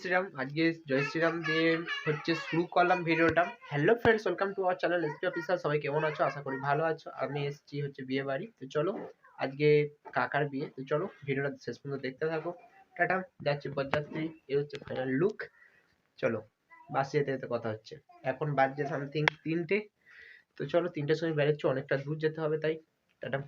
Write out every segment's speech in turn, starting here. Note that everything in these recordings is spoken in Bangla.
শ্রীরাম, আজকে জয় শ্রীরাম দিয়ে হচ্ছে শুরু করলাম ভিডিওটা। Hello friends welcome to our channel SP officer সবাই কেমন আছো? আশা করি ভালো আছো। আমি এসছি হচ্ছে বিয়ে বাড়ি। তো চলো, আজকে কাকার বিয়ে। তো চলো, ভিডিওটা শেষ পর্যন্ত দেখতে থাকো। টাটা, যাচ্ছে বরযাত্রী এ হচ্ছে ফাইনাল লুক চলো, বাসে যেতে যেতে কথা হচ্ছে। এখন বাজছে সামথিং তিনটে। তো চলো, তিনটের সময় বেরোচ্ছি, অনেকটা দূর যেতে হবে তাই। টাটা।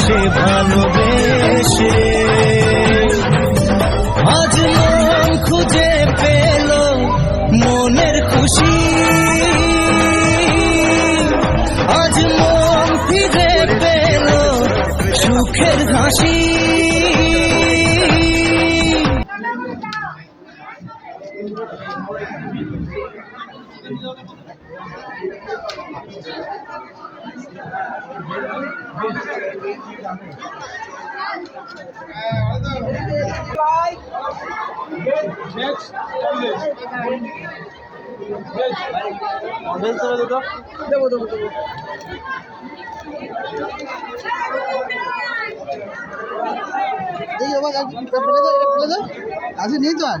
সে ভালোবেসে। আজ মন খুঁজে পেল মনের খুশি। আজ মন ফিরে পেল সুখের হাসি। দেবো বাবা ফেলে দাও ফেলে আছে নেই তো আর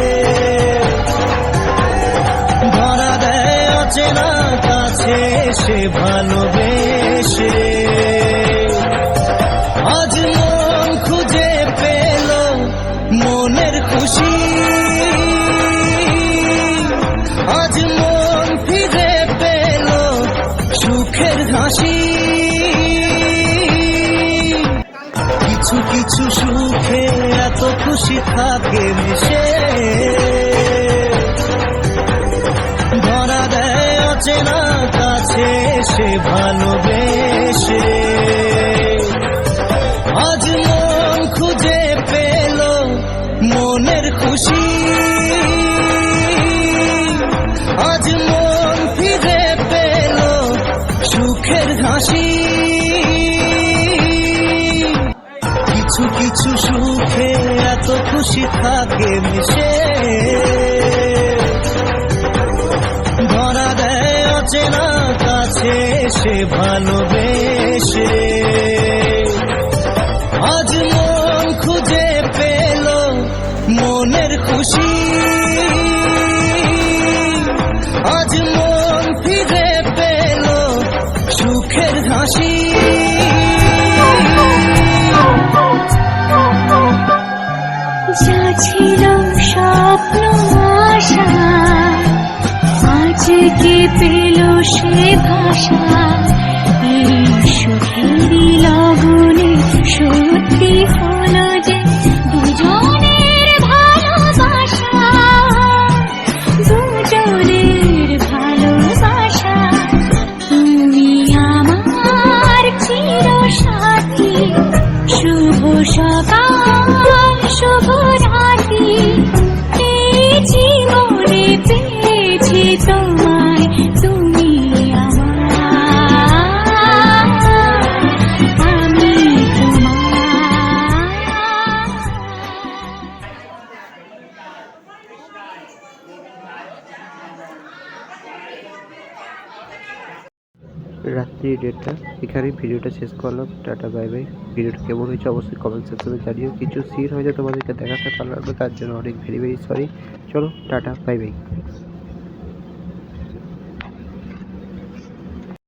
অচেনা কাছে সে ভালোবেসে। আজ মন খুঁজে পেল মনের খুশি। আজ মন ফিরে পেল সুখের হাসি। কিছু কিছু সুখে এত খুশি থাকে মিশে। সে ভালোবেসে আজ মন খুঁজে পেল মনের খুশি। আজ মন ফিরে পেল সুখের হাসি। কিছু কিছু সুখে এত খুশি থাকে মিশে। অচেনা কাছে সে ভালোবেসে। আজ মন খুঁজে পেল মনের খুশি। আজ মন ফিরে পেল সুখের হাসি। পেল সে ভাষা। এই সুখেরই সত্যি হলো যে দুজনের ভালোবাসা। দুজনের ভালোবাসা। তুমি আমার চির সাথী শুভ সকাল। রাত্রি ডেটটা এখানে ভিডিওটা শেষ করলাম। Tata, bye bye. ভিডিওটা কেমন হয়েছে অবশ্যই কমেন্ট সেকশনে জানিও। কিছু সিন হয়তো তোমাদেরকে দেখাতে পারলাম না, তার জন্য অনেক ভেরি ভেরি সরি চলো, টাটা, বাই বাই।